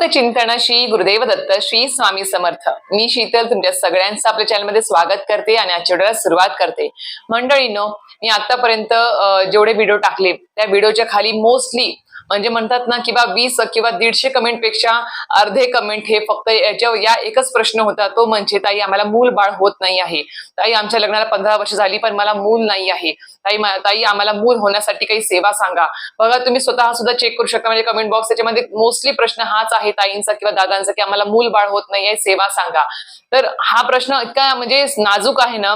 अवधूत चिंतन श्री गुरुदेव दत्त श्री स्वामी समर्थ. मी शीतल तुमच्या सगळ्यांचं आपल्या चॅनलमध्ये स्वागत करते आणि आजच्या व्हिडिओला सुरुवात करते. मंडळीनो मी आतापर्यंत जेवढे व्हिडिओ टाकले त्या व्हिडिओच्या खाली मोस्टली म्हणजे म्हणतात ना किंवा वीस किंवा दीडशे कमेंटपेक्षा अर्धे कमेंट हे फक्त याच्या या एकच प्रश्न होता तो म्हणजे ताई आम्हाला मूल बाळ होत नाही आहे. ताई आमच्या लग्नाला पंधरा वर्ष झाली पण मला मूल नाही आहे. ताई ताई आम्हाला मूल होण्यासाठी काही सेवा सांगा. बघा तुम्ही स्वतः सुद्धा चेक करू शकता म्हणजे कमेंट बॉक्स त्याच्यामध्ये मोस्टली प्रश्न हाच आहे ताईंचा किंवा दादांचा की आम्हाला मूल बाळ होत नाही आहे सेवा सांगा. तर हा प्रश्न इतका म्हणजे नाजूक आहे ना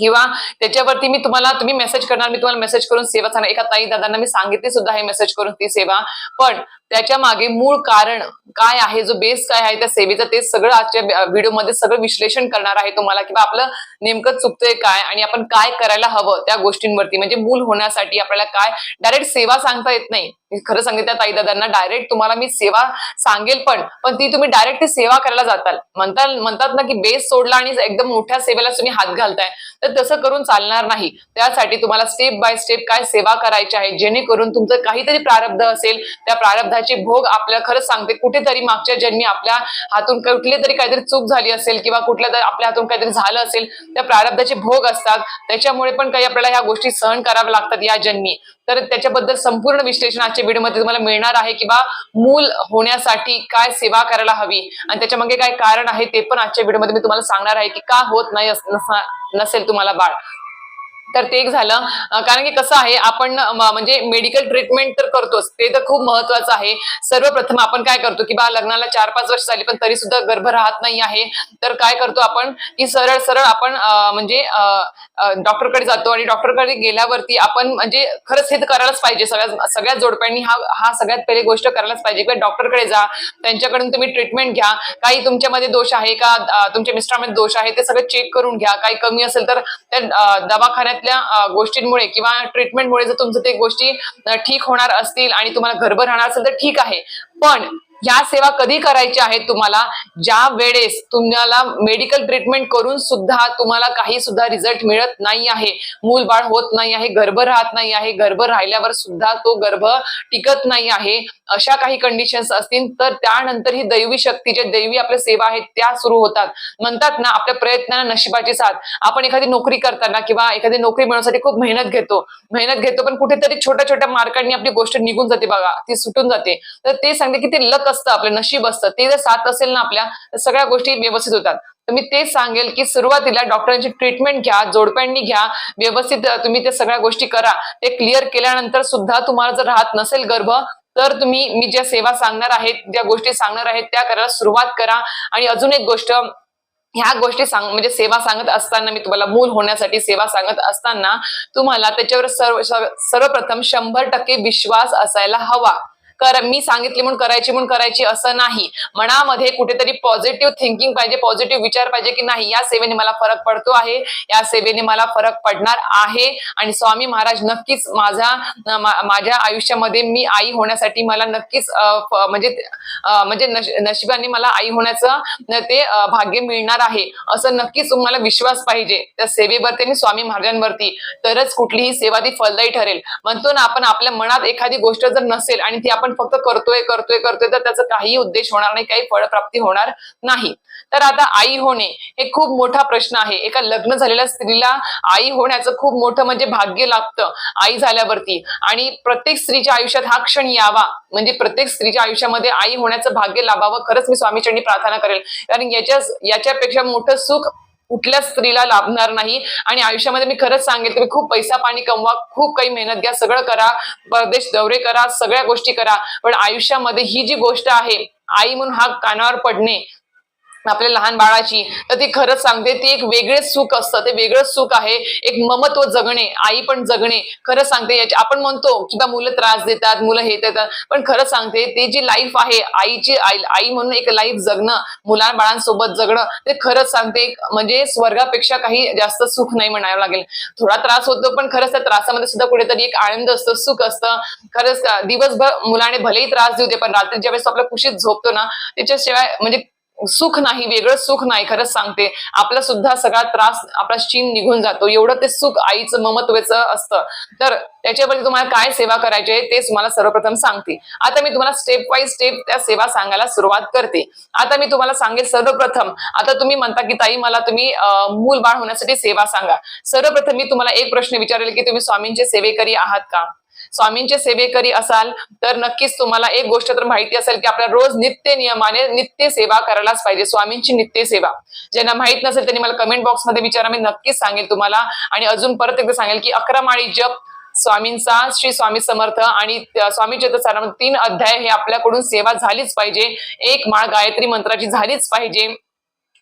किंवा त्याच्यावरती मी तुम्हाला तुम्ही मेसेज करणार मी तुम्हाला मेसेज करून सेवा सांगणार. एका ताई दादांना मी सांगितली सुद्धा हे मेसेज करून ती सेवा. पण त्याच्यामागे मूळ कारण काय आहे जो बेस काय आहे त्या सेवेचं ते सगळं आजच्या व्हिडिओमध्ये सगळं विश्लेषण करणार आहे तुम्हाला. किंवा आपलं नेमकं चुकतंय काय आणि आपण काय करायला हवं त्या गोष्टींवरती. म्हणजे मूल होण्यासाठी आपल्याला काय डायरेक्ट सेवा सांगता येत नाही. खरं सांगितलं ताई दादांना डायरेक्ट तुम्हाला मी सेवा सांगेल पण पण ती तुम्ही डायरेक्ट ती सेवा करायला जाताल. म्हणतात म्हणतात ना की बेस सोडला आणि एकदम मोठ्या सेवेला तुम्ही हात घालताय. तर तसं करून चालणार नाही. त्यासाठी तुम्हाला स्टेप बाय स्टेप काय सेवा करायची आहे जेणेकरून तुमचं काहीतरी प्रारब्ध असेल त्या प्रारब्धाचे भोग आपल्याला खरंच सांगते कुठेतरी मागच्या जन्मी आपल्या हातून कुठली तरी काहीतरी चूक झाली असेल किंवा कुठल्या तरी आपल्या हातून काहीतरी झालं असेल त्या प्रारब्धाचे भोग असतात. त्याच्यामुळे पण काही आपल्याला ह्या गोष्टी सहन कराव्या लागतात या जन्मी तर त्याच्याबद्दल संपूर्ण विश्लेषण आजच्या व्हिडिओमध्ये तुम्हाला मिळणार आहे किंवा मूल होण्यासाठी काय सेवा करायला हवी आणि त्याच्यामागे काय कारण आहे ते पण आजच्या व्हिडिओमध्ये मी तुम्हाला सांगणार आहे की का होत नाही नसेल तुम्हाला बाळ. तर ते एक झालं. कारण की कसं आहे आपण म्हणजे मेडिकल ट्रीटमेंट तर करतोच. ते तर खूप महत्वाचं आहे. सर्वप्रथम आपण काय करतो की बा लग्नाला चार पाच वर्ष झाली पण तरी सुद्धा गर्भ राहत नाही आहे. तर काय करतो आपण की सरळ सरळ आपण म्हणजे डॉक्टरकडे जातो आणि डॉक्टरकडे गेल्यावरती आपण म्हणजे खरंच हे तर करायलाच पाहिजे. सगळ्या सगळ्या जोडप्यांनी हा हा सगळ्यात पहिली गोष्ट करायलाच पाहिजे. किंवा डॉक्टरकडे जा. त्यांच्याकडून तुम्ही ट्रीटमेंट घ्या. काही तुमच्यामध्ये दोष आहे का? तुमच्या मिस्टरांमध्ये दोष आहे? ते सगळं चेक करून घ्या. काही कमी असेल तर त्या दवाखान्यात दवाखान्यातल्या गोष्टींमुळे किंवा ट्रीटमेंटमुळे जर तुमचं ते गोष्टी ठीक होणार असतील आणि तुम्हाला घरभर राहणार असेल तर ठीक आहे. पण ह्या सेवा कधी करायच्या आहेत तुम्हाला? ज्या वेळेस तुम्हाला मेडिकल ट्रीटमेंट करून सुद्धा तुम्हाला काही सुद्धा रिझल्ट मिळत नाही आहे मूल बाळ होत नाही आहे गर्भ राहत नाही आहे गर्भ राहिल्यावर सुद्धा तो गर्भ टिकत नाही आहे अशा काही कंडिशन्स असतील तर त्यानंतर ही दैवी शक्ती जे दैवी आपल्या सेवा आहेत त्या सुरू होतात. म्हणतात ना आपल्या प्रयत्नांना नशिबाची साथ. आपण एखादी नोकरी करताना किंवा एखादी नोकरी मिळवण्यासाठी खूप मेहनत घेतो. मेहनत घेतो पण कुठेतरी छोट्या छोट्या मार्कांनी आपली गोष्ट निघून जाते बघा ती सुटून जाते. तर ते सांगते की ते लक असतं आपलं नशीब असतं ते जर साथ असेल ना आपल्या तर सगळ्या गोष्टी व्यवस्थित होतात. तर मी तेच सांगेल की सुरुवातीला डॉक्टरांची ट्रीटमेंट घ्या जोडप्यांनी घ्या व्यवस्थित तुम्ही त्या सगळ्या गोष्टी करा. ते क्लिअर केल्यानंतर सुद्धा तुम्हाला जर राहत नसेल गर्भ तर तुम्ही मी ज्या सेवा सांगणार आहेत ज्या गोष्टी सांगणार आहेत त्या करायला सुरुवात करा. आणि अजून एक गोष्ट ह्या गोष्टी सांग म्हणजे सेवा सांगत असताना मी तुम्हाला मूल होण्यासाठी सेवा सांगत असताना तुम्हाला त्याच्यावर सर्व- सर्वप्रथम शंभर टक्के विश्वास असायला हवा. कर मी सांगितली म्हणून करायची म्हणून करायची असं नाही. मनामध्ये कुठेतरी पॉझिटिव्ह थिंकिंग पाहिजे पॉझिटिव्ह विचार पाहिजे की नाही या सेवेने मला फरक पडतो आहे. या सेवेने मला फरक पडणार आहे. आणि स्वामी महाराज नक्कीच माझ्या माझ्या आयुष्यामध्ये मी आई होण्यासाठी मला नक्कीच म्हणजे म्हणजे नशिबाने मला आई होण्याचं ते भाग्य मिळणार आहे. असं नक्कीच तुम्हाला विश्वास पाहिजे. त्या सेवेवरती आणि स्वामी महाराजांवरती. तरच कुठलीही सेवा ती फलदायी ठरेल. म्हणतो ना आपण आपल्या मनात एखादी गोष्ट जर नसेल आणि ती आपण फक्त करतोय करतोय करतोय तर त्याचा काही उद्देश होणार नाही काही फळप्राप्ती होणार नाही. तर आता आई होणे हे खूप मोठा प्रश्न आहे. एका लग्न झालेल्या स्त्रीला आई होण्याचं खूप मोठं म्हणजे भाग्य लागतं आई झाल्यावरती. आणि प्रत्येक स्त्रीच्या आयुष्यात हा क्षण यावा. म्हणजे प्रत्येक स्त्रीच्या आयुष्यामध्ये आई होण्याचं भाग्य लाभावं खरंच मी स्वामीचरणी प्रार्थना करेल. कारण याच्या याच्यापेक्षा मोठं सुख कुठल्या स्त्रीला लाभणार नाही. आणि आयुष्यामध्ये मी खरंच सांगेल तुम्ही खूप पैसा पाणी कमवा खूप काही मेहनत घ्या सगळं करा परदेश दौरे करा सगळ्या गोष्टी करा. पण आयुष्यामध्ये ही जी गोष्ट आहे आई म्हणून हा कानावर पडणे आपल्या लहान बाळाची तर ती खरंच सांगते ती एक वेगळेच सुख असतं. ते वेगळंच सुख आहे. एक ममत्व जगणे आई पण जगणे खरं सांगते याची. आपण म्हणतो की बा मुलं त्रास देतात मुलं हे देतात पण खरं सांगते ते जी लाईफ आहे आईची आई आई म्हणून एक लाईफ जगणं मुला बाळांसोबत जगणं ते खरंच सांगते म्हणजे स्वर्गापेक्षा काही जास्त सुख नाही म्हणावं लागेल. थोडा त्रास होतो पण खरंच त्या त्रासामध्ये सुद्धा कुठेतरी एक आनंद असतो सुख असतं. खरंच दिवसभर मुलाने भलेही त्रास देऊ दे पण रात्री ज्यावेळेस तो आपल्या कुशीत झोपतो ना त्याच्याशिवाय म्हणजे सुख नाही वेगळं सुख नाही खरंच सांगते. आपला सुद्धा सगळा त्रास आपला चीन निघून जातो. एवढं ते सुख आईचं ममत्वेचं असतं. तर त्याच्यावरती तुम्हाला काय सेवा करायची आहे ते तुम्हाला सर्वप्रथम सांगते. आता मी तुम्हाला स्टेप बाय स्टेप त्या सेवा सांगायला सुरुवात करते. आता मी तुम्हाला सांगेल सर्वप्रथम आता तुम्ही म्हणता की ताई मला तुम्ही मूल बाळ होण्यासाठी सेवा सांगा. सर्वप्रथम मी तुम्हाला एक प्रश्न विचारेल की तुम्ही स्वामींचे सेवेकरी आहात का? स्वामींचे सेवेकरी असाल तर नक्कीच तुम्हाला एक गोष्ट तर माहिती असेल की आपल्याला रोज नित्य नियमाने नित्य सेवा करायलाच पाहिजे स्वामींची नित्य सेवा. ज्यांना माहीत नसेल त्यांनी मला कमेंट बॉक्समध्ये विचारा मी नक्कीच सांगेल तुम्हाला. आणि अजून परत एकदा सांगेल की अकरा माळी जप स्वामींचा श्री स्वामी समर्थ आणि स्वामी चरित्र तीन अध्याय हे आपल्याकडून सेवा झालीच पाहिजे. एक माळ गायत्री मंत्राची झालीच पाहिजे.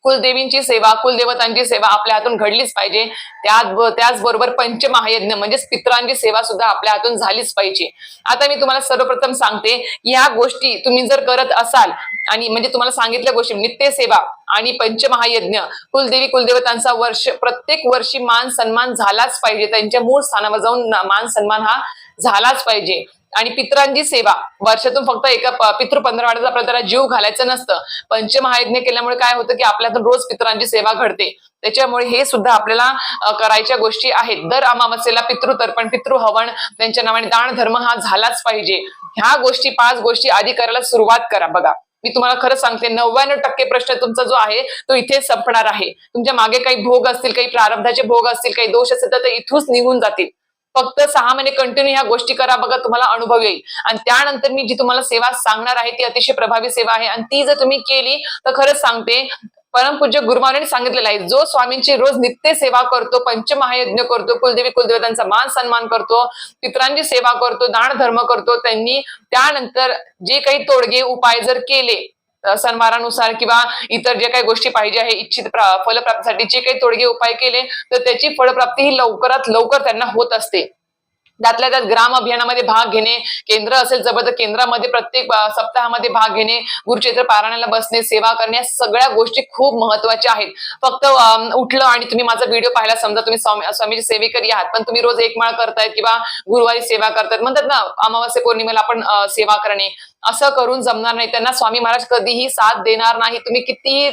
कुलदेवींची सेवा कुलदेवतांची सेवा आपल्या हातून घडलीच पाहिजे. त्या त्याचबरोबर पंचमहायज्ञ म्हणजेच पित्रांची सेवा सुद्धा आपल्या हातून झालीच पाहिजे. आता मी तुम्हाला सर्वप्रथम सांगते या गोष्टी तुम्ही जर करत असाल आणि म्हणजे तुम्हाला सांगितल्या गोष्टी नित्य सेवा आणि पंचमहायज्ञ कुलदेवी कुलदेवतांचा वर्ष प्रत्येक वर्षी मान सन्मान झालाच पाहिजे. त्यांच्या मूळ स्थानावर जाऊन मान सन्मान हा झालाच पाहिजे. आणि पित्रांची सेवा. वर्षातून फक्त एका पितृ पंधरवाड्याचा आपल्याला त्याला जीव घालायचं नसतं. पंचमहायज्ञ केल्यामुळे काय होतं की आपल्यातून रोज पित्रांची सेवा घडते. त्याच्यामुळे हे सुद्धा आपल्याला करायच्या गोष्टी आहेत. दर अमावस्येला पितृतर्पण पितृहवन त्यांच्या नावाने दान धर्म हा झालाच पाहिजे. ह्या गोष्टी पाच गोष्टी आधी करायला सुरुवात करा. बघा मी तुम्हाला खरं सांगते. नव्याण्णव टक्के प्रश्न तुमचा जो आहे तो इथे संपणार आहे. तुमच्या मागे काही भोग असतील काही प्रारब्धाचे भोग असतील काही दोष असतील तर ते इथूच निघून जातील. फक्त सहा महिने कंटिन्यू ह्या गोष्टी करा बघा तुम्हाला अनुभव येईल. आणि त्यानंतर मी जी तुम्हाला सेवा सांगणार आहे ती अतिशय प्रभावी सेवा आहे. आणि ती जर तुम्ही केली तर खरंच सांगते परमपूज्य गुरुमाने सांगितलेलं आहे जो स्वामींची रोज नित्य सेवा करतो पंचमहायज्ञ करतो कुलदेवी कुलदेवतांचा मान सन्मान करतो पित्रांची सेवा करतो दान धर्म करतो त्यांनी त्यानंतर जे काही तोडगे उपाय जर केले सन्मानानुसार सणवारानुसार किंवा इतर जे काही गोष्टी पाहिजे आहे इच्छित फलप्राप्तीसाठी जे काही तोडगे उपाय केले तर त्याची फळप्राप्ती ही लवकरात लवकर त्यांना होत असते. त्यातल्या त्यात ग्राम अभियानामध्ये भाग घेणे केंद्र असेल जबरदस्त केंद्रामध्ये प्रत्येक सप्ताहामध्ये भाग घेणे गुरुचैत्र पारायणाला बसणे सेवा करणे या सगळ्या गोष्टी खूप महत्त्वाच्या आहेत. फक्त उठलं आणि तुम्ही माझा व्हिडिओ पाहायला समजा तुम्ही स्वामी स्वामीची सेवेकरी आहात पण तुम्ही रोज एक माळ करतायत किंवा गुरुवारी सेवा करतायत म्हणतात ना अमावास्या पौर्णिमेला आपण सेवा करणे असं करून जमणार नाही. त्यांना स्वामी महाराज कधीही साथ देणार नाही. तुम्ही कितीही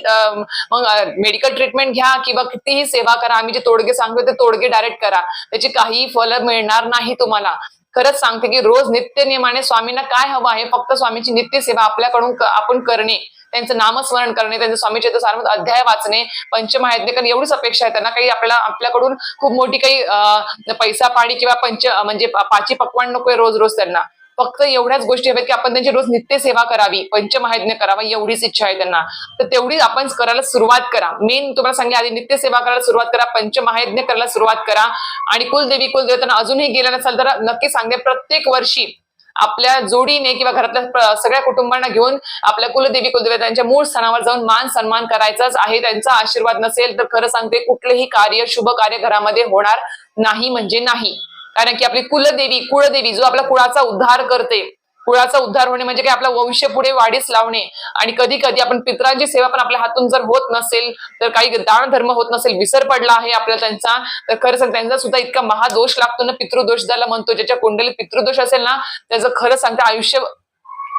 मग मेडिकल ट्रीटमेंट घ्या किंवा कितीही सेवा करा. आम्ही जे तोडगे सांगतो ते तोडगे डायरेक्ट करा. त्याची काहीही फल मिळणार नाही तुम्हाला. खरंच सांगते की रोज नित्य नियमाने स्वामींना काय हवं आहे? फक्त स्वामीची नित्य सेवा आपल्याकडून आपण करणे. त्यांचं नामस्मरण करणे त्यांचं स्वामीचे सारमत अध्याय वाचणे पंचमहायज्ञ करणे एवढीच अपेक्षा आहे. त्यांना काही आपल्याला आपल्याकडून खूप मोठी काही पैसा पाणी किंवा पंच म्हणजे पाची पकवान नकोय रोज रोज त्यांना. फक्त एवढ्याच गोष्टी हव्यात की आपण त्यांची रोज नित्य सेवा करावी पंचमहायज्ञ करावा एवढीच इच्छा आहे त्यांना. तर तेवढी आपण करायला सुरुवात करा. मेन तुम्हाला सांगितलं आधी नित्य सेवा करायला सुरुवात करा पंचमहायज्ञ करायला सुरुवात करा आणि कुलदेवी कुलदेवतांना अजूनही गेल्या नसाल तर नक्की सांगते प्रत्येक वर्षी आपल्या जोडीने किंवा घरातल्या सगळ्या कुटुंबांना घेऊन आपल्या कुलदेवी कुलदेवतांच्या मूळ स्थानावर जाऊन मान सन्मान करायचाच आहे त्यांचा आशीर्वाद नसेल तर खरं सांगते कुठलेही कार्य शुभ कार्य घरामध्ये होणार नाही म्हणजे नाही. कारण की आपली कुलदेवी कुळदेवी जो आपला कुळाचा उद्धार करते कुळाचा उद्धार होणे म्हणजे काय आपला वंश पुढे वाढीस लावणे आणि कधी कधी आपण पित्रांची सेवा पण आपल्या हातून जर होत नसेल तर काही दान धर्म होत नसेल विसर पडला आहे आपल्याला त्यांचा तर खरं सांग त्यांचा सुद्धा इतका महादोष लागतो ना पितृदोष ज्याला म्हणतो ज्याच्या कुंडली पितृदोष असेल ना त्याचं खरं सांगते आयुष्य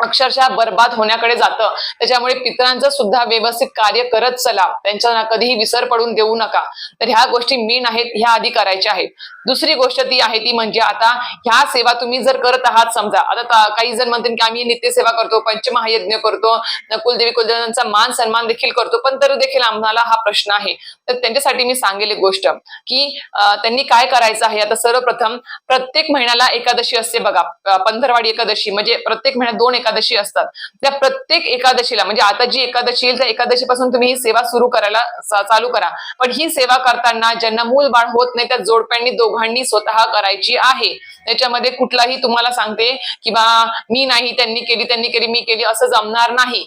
अक्षरशः बर्बाद होण्याकडे जातं. त्याच्यामुळे पितरांचं सुद्धा व्यवस्थित कार्य करत चला. त्यांच्या कधीही विसर पडून देऊ नका. तर ह्या गोष्टी मेन आहेत ह्या आधी करायच्या आहेत. दुसरी गोष्ट ती आहे ती म्हणजे आता ह्या सेवा तुम्ही जर करत आहात समजा. आता काही जण म्हणतात की आम्ही नित्य सेवा करतो पंचमहायज्ञ करतो न कुलदेवी कुलदेवांचा मान सन्मान देखील करतो पण तरी देखील आम्हाला हा प्रश्न आहे. तर त्यांच्यासाठी मी सांगेल एक गोष्ट की त्यांनी काय करायचं आहे? आता सर्वप्रथम प्रत्येक महिन्याला एकादशी असते बघा. पंधरवाडी एकादशी म्हणजे प्रत्येक महिन्यात दोन एकादशी असतात. त्या प्रत्येक एकादशीला म्हणजे आता जी एकादशी येईल त्या एकादशीपासून तुम्ही ही सेवा सुरू करायला चालू करा. पण ही सेवा करताना ज्यांना मूल बाळ होत नाही त्या जोडप्यांनी दोघांनी स्वतः करायची आहे. त्याच्यामध्ये कुठलाही तुम्हाला सांगते किंवा मी नाही त्यांनी केली त्यांनी केली मी केली असं जमणार नाही.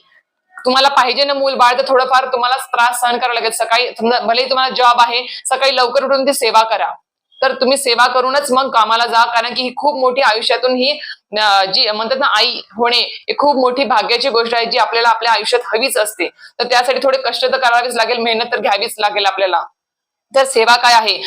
तुम्हाला पाहिजे ना मूल बाळ तर थोडंफार तुम्हाला त्रास सहन करावा लागेल. सकाळी भलेही तुम्हाला जॉब आहे सकाळी लवकर उठून ती सेवा करा. तर तुम्ही सेवा करूनच मग कामाला जा कारण की ही खूप मोठी आयुष्यातून ही जी म्हणतात ना आई होणे ही खूप मोठी भाग्याची गोष्ट आहे जी आपल्याला आपल्या आयुष्यात हवीच असते. तर त्यासाठी थोडे कष्ट तर करावेच लागेल मेहनत तर घ्यावीच लागेल आपल्याला. तर सेवा काय आहे?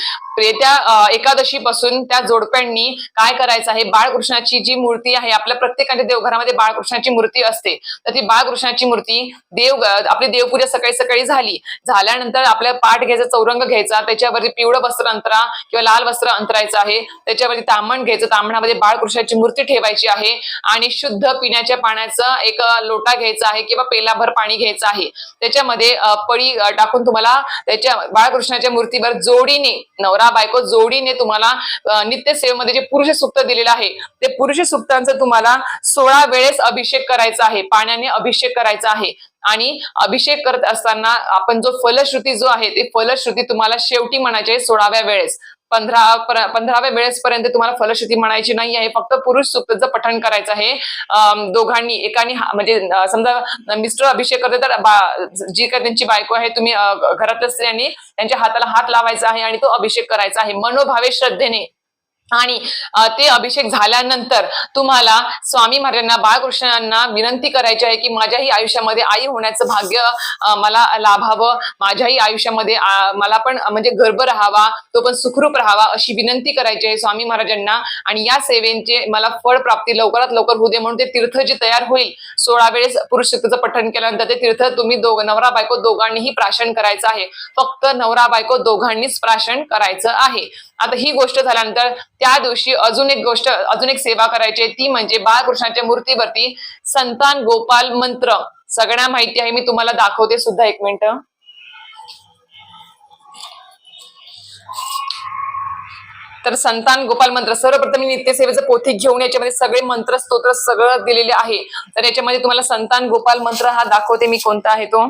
म्हणजे येत्या एकादशी पासून त्या जोडप्यांनी काय करायचं आहे? बाळकृष्णाची जी मूर्ती आहे आपल्या प्रत्येकाच्या देवघरामध्ये बाळकृष्णाची मूर्ती असते. तर ती बाळकृष्णाची मूर्ती देव आपली देवपूजा सकाळी सकाळी झाली. झाल्यानंतर आपल्या पाठ घ्यायचा चौरंग घ्यायचा त्याच्यावरती पिवळं वस्त्र अंतरा किंवा लाल वस्त्र अंतरायचं आहे. त्याच्यावरती तांबण घ्यायचं तांबणामध्ये बाळकृष्णाची मूर्ती ठेवायची आहे. आणि शुद्ध पिण्याच्या पाण्याचा एक लोटा घ्यायचा आहे किंवा पेलाभर पाणी घ्यायचं आहे. त्याच्यामध्ये पळी टाकून तुम्हाला त्याच्या बाळकृष्णाच्या मूर्तीवर जोडीने नवरा बायको जोडीने तुम्हाला नित्य सेवेमध्ये जे पुरुष सुक्त दिलेलं आहे ते पुरुष सुक्तांचा तुम्हाला सोळा वेळेस अभिषेक करायचा आहे पाण्याने अभिषेक करायचा आहे. आणि अभिषेक करत असताना आपण जो फलश्रुती जो आहे ते फलश्रुती तुम्हाला शेवटी म्हणायची आहे सोळाव्या वेळेस. पंधरा पंधराव्या वेळेस पर्यंत तुम्हाला फलश्रुती म्हणायची नाही आहे. फक्त पुरुष सूक्तचं पठण करायचं आहे. दोघांनी एकाने म्हणजे समजा मिस्टर अभिषेक करते तर बा- जी काय त्यांची बायको आहे तुम्ही घरातल्या स्त्रियांनी त्यांच्या हाताला हात लावायचा आहे आणि तो अभिषेक करायचा आहे. मनोभावे श्रद्धेने आणि ते अभिषेक झाल्यानंतर तुम्हाला स्वामी महाराजांना बाळकृष्णांना विनंती करायची आहे की माझ्याही आयुष्यामध्ये आई होण्याचं भाग्य मला लाभावं. माझ्याही आयुष्यामध्ये मला पण म्हणजे गर्भ राहावा तो पण सुखरूप राहावा अशी विनंती करायची आहे स्वामी महाराजांना. आणि या सेवेचे मला फळ प्राप्ती लवकरात लवकर होऊ दे म्हणून ते तीर्थ जे तयार होईल सोळा वेळेस पुरुष शक्तीचं पठण केल्यानंतर ते तीर्थ तुम्ही दोघ नवरा बायको दोघांनीही प्राशन करायचं आहे. फक्त नवरा बायको दोघांनीच प्राशन करायचं आहे. आता ही गोष्ट झाल्यानंतर त्या दिवशी अजून एक गोष्ट अजून एक सेवा करायची आहे ती म्हणजे बाळकृष्णाच्या मूर्तीवरती संतान गोपाल मंत्र. सगळ्या माहिती आहे मी तुम्हाला दाखवते सुद्धा एक मिनिट. तर संतान गोपाल मंत्र सर्वप्रथम मी नित्यसेवेचं पोथी घेऊन याच्यामध्ये सगळे मंत्र स्तोत्र सगळं दिलेले आहे. तर याच्यामध्ये तुम्हाला संतान गोपाल मंत्र हा दाखवते मी कोणता आहे तो.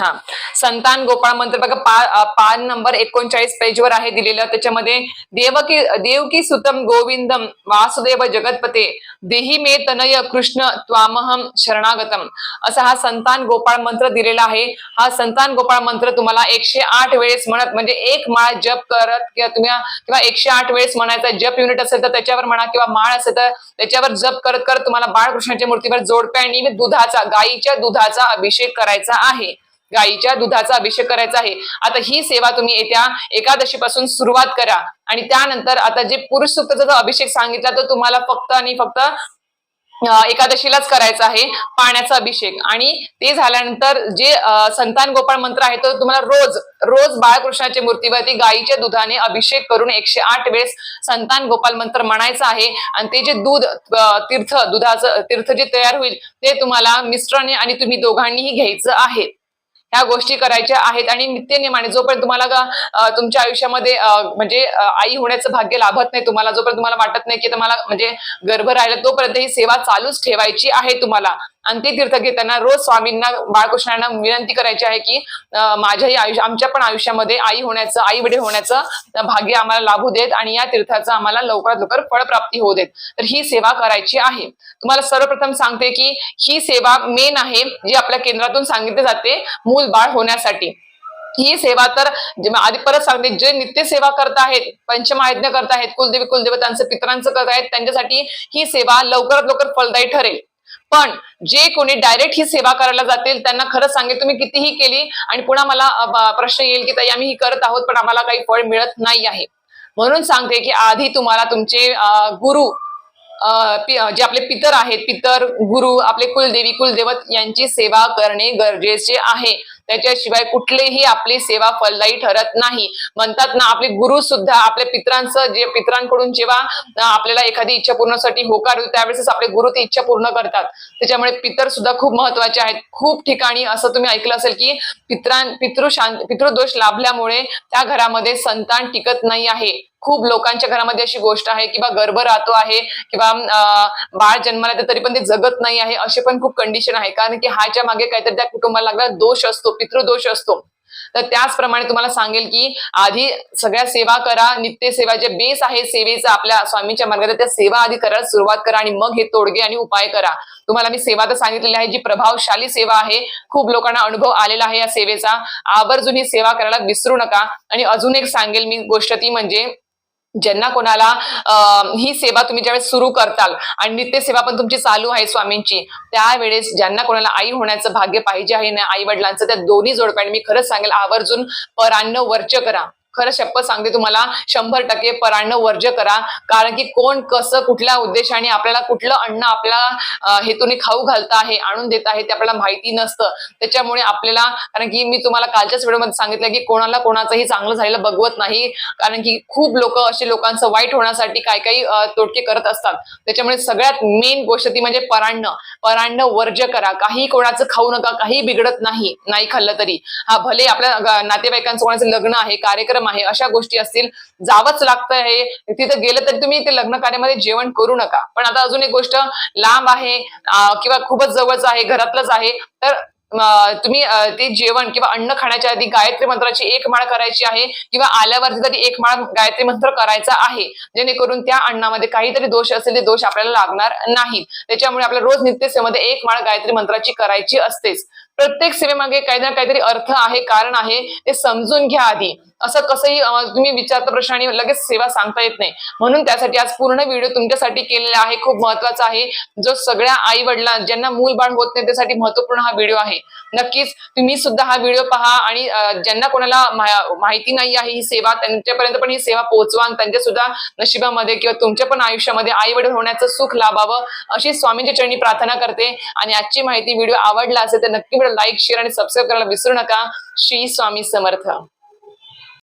हा. संतान गोपाळ मंत्र. बघा पा पान नंबर एकोणचाळीस पेजवर आहे दिलेलं. त्याच्यामध्ये देवकी देवकी सुतम गोविंदम वासुदेव जगतपते देही मे तनय कृष्ण त्वामहम शरणागतम. असा हा संतान गोपाळ मंत्र दिलेला आहे. हा संतान गोपाळ मंत्र तुम्हाला एकशे आठ वेळेस म्हणत म्हणजे एक माळ जप करत किंवा तुम्ही किंवा एकशे आठ वेळेस म्हणायचा जप युनिट असेल तर त्याच्यावर म्हणा किंवा माळ असेल तर त्याच्यावर जप करत करत तुम्हाला बाळकृष्णाच्या मूर्तीवर जोडप्यानी दुधाचा गाईच्या दुधाचा अभिषेक करायचा आहे. गाईच्या दुधाचा अभिषेक करायचा आहे. आता ही सेवा तुम्ही येत्या एकादशी पासून सुरुवात करा. आणि त्यानंतर आता जे पुरुष सुक्ताचा जो अभिषेक सांगितला तो तुम्हाला फक्त आणि फक्त एकादशीलाच करायचा आहे पाण्याचा अभिषेक. आणि ते झाल्यानंतर जे संतान गोपाळ मंत्र आहे तो तुम्हाला रोज रोज बाळकृष्णाच्या मूर्तीवरती गाईच्या दुधाने अभिषेक करून एकशे आठ वेळेस संतान गोपाल मंत्र म्हणायचं आहे. आणि ते जे दूध तीर्थ दुधाचं तीर्थ जे तयार होईल ते तुम्हाला मिस्टरने आणि तुम्ही दोघांनीही घ्यायचं आहे. ह्या गोष्टी करायच्या आहेत आणि नित्यनियमाने जोपर्यंत तुम्हाला तुमच्या आयुष्यामध्ये म्हणजे आई होण्याचं भाग्य लाभत नाही तुम्हाला जोपर्यंत तुम्हाला वाटत नाही की तुम्हाला म्हणजे गर्भ राहिला तोपर्यंत ही सेवा चालूच ठेवायची आहे तुम्हाला. आणि तीर्थ घेताना रोज स्वामींना बाळकृष्णांना विनंती करायची आहे की माझ्याही आयुष्य आमच्या पण आयुष्यामध्ये आई होण्याचं आई वडील होण्याचं भाग्य आम्हाला लाभू देत आणि या तीर्थाचं आम्हाला लवकरात लवकर फळप्राप्ती होऊ देत. तर ही सेवा करायची आहे. तुम्हाला सर्वप्रथम सांगते की ही सेवा मेन आहे जी आपल्या केंद्रातून सांगितली जाते मूल बाळ होण्यासाठी. ही सेवा तर आधी परत सांगते जे नित्य सेवा करत आहेत पंचमहायज्ञ करत आहेत कुलदेवी कुलदेवतांचं पितरांचं करत आहेत त्यांच्यासाठी ही सेवा लवकरात लवकर फलदायी ठरेल. पण जे कोणी डायरेक्ट ही सेवा करायला जातील त्यांना खरं सांगेल तुम्ही कितीही केली आणि पुन्हा मला प्रश्न येईल की ताई आम्ही ही करत आहोत पण आम्हाला काही फळ मिळत नाही आहे. म्हणून सांगते की आधी तुम्हाला तुमचे गुरु जे आपले पितर आहेत पितर गुरु आपले कुलदेवी कुलदेवत यांची सेवा करणे गरजेचे आहे. त्याच्याशिवाय कुठलेही आपली सेवा फलदायी ठरत नाही. म्हणतात ना आपले गुरु सुद्धा आपल्या पित्रांचं जे पित्रांकडून जेव्हा आपल्याला एखादी इच्छा पूर्णसाठी होकार होतो त्यावेळेस आपले गुरु ती इच्छा पूर्ण करतात. त्याच्यामुळे पितर सुद्धा खूप महत्त्वाचे आहेत. खूप ठिकाणी असं तुम्ही ऐकलं असेल की पित्रां पितृशांत पितृदोष लाभल्यामुळे त्या घरामध्ये संतान टिकत नाही आहे. खूप लोकांच्या घरामध्ये अशी गोष्ट आहे किंवा गर्भ राहतो आहे किंवा बाळ जन्माला तरी पण ते जगत नाही आहे असे पण खूप कंडिशन आहे. कारण की ह्याच्या मागे काहीतरी त्या कुटुंबाला लागला दोष असतो. पितृदोष असतो. तर त्याचप्रमाणे तुम्हाला सांगेल की आधी सगळ्या सेवा करा नित्य सेवा जे बेस आहे सेवेचा आपल्या स्वामींच्या मार्गात त्या सेवा आधी करायला सुरुवात करा आणि मग हे तोडगे आणि उपाय करा. तुम्हाला मी सेवा तर सांगितलेली आहे जी प्रभावशाली सेवा आहे खूप लोकांना अनुभव आलेला आहे या सेवेचा. आवर्जून ही सेवा करायला विसरू नका. आणि अजून एक सांगेल मी गोष्ट ती म्हणजे ज्यांना कोणाला ही सेवा तुम्ही ज्यावेळेस सुरू करताल आणि नित्य सेवा पण तुमची चालू आहे स्वामींची त्यावेळेस ज्यांना कोणाला आई होण्याचं भाग्य पाहिजे आहे ना आई वडिलांचं त्या दोन्ही जोडप्याने मी खरंच सांगेल आवर्जून परान्न वर्च करा. खरं शपथ सांगते तुम्हाला शंभर टक्के परान्न वर्ज करा. कारण की कोण कसं कुठल्या उद्देशाने आपल्याला कुठलं अन्न आपल्या हेतूने खाऊ घालत आहे आणून देत आहे ते आपल्याला माहिती नसतं. त्याच्यामुळे आपल्याला कारण की मी तुम्हाला कालच्याच व्हिडिओमध्ये सांगितलं की कोणाला कोणाचंही चांगलं झालेलं बघवत नाही. कारण की खूप लोक असे लोकांचं वाईट होण्यासाठी काही काही तोडके करत असतात. त्याच्यामुळे सगळ्यात मेन गोष्ट ती म्हणजे परान्न परान्न वर्ज करा. काही कोणाचं खाऊ नका काही बिघडत नाही नाही खाल्लं तरी. हा भले आपल्या नातेवाईकांचं कोणाचं लग्न आहे कार्यक्रम आहे अशा गोष्टी असतील जावंच लागतं हे. तिथं गेलं तरी तुम्ही ते लग्न कार्यामध्ये जेवण करू नका. पण आता अजून एक गोष्ट लांब आहे किंवा खूपच जवळच आहे घरातलंच आहे तर तुम्ही ते जेवण किंवा अन्न खाण्याच्या आधी गायत्री मंत्राची एक माळ करायची आहे किंवा आल्यावरती तरी एक माळ गायत्री मंत्र करायचा आहे. जेणेकरून त्या अन्नामध्ये काहीतरी दोष असेल ते दोष आपल्याला लागणार नाहीत. त्याच्यामुळे आपल्या रोज नित्यसेमध्ये एक माळ गायत्री मंत्राची करायची असतेच. प्रत्येक सेवेमागे काही ना काहीतरी अर्थ आहे कारण आहे ते समजून घ्या आधी. असं कसंही तुम्ही विचारता प्रश्न आणि लगेच सेवा सांगता येत नाही. म्हणून त्यासाठी आज पूर्ण व्हिडिओ तुमच्यासाठी केलेला आहे खूप महत्त्वाचा आहे. जो सगळ्या आई वडिला ज्यांना मूल बाळ होत नाही त्यासाठी महत्त्वपूर्ण हा व्हिडिओ आहे. नक्कीच तुम्ही सुद्धा हा व्हिडिओ पहा आणि ज्यांना कोणाला माहिती नाही आहे ही सेवा त्यांच्यापर्यंत पण ही सेवा पोहोचवा आणि त्यांच्या सुद्धा नशिबामध्ये किंवा तुमच्या पण आयुष्यामध्ये आई वडील होण्याचं सुख लाभावं अशी स्वामींच्या चरणी प्रार्थना करते. आणि आजची माहिती व्हिडिओ आवडला असेल तर नक्की व्हिडिओ लाईक शेअर आणि सबस्क्राईब करायला विसरू नका. श्री स्वामी समर्थ.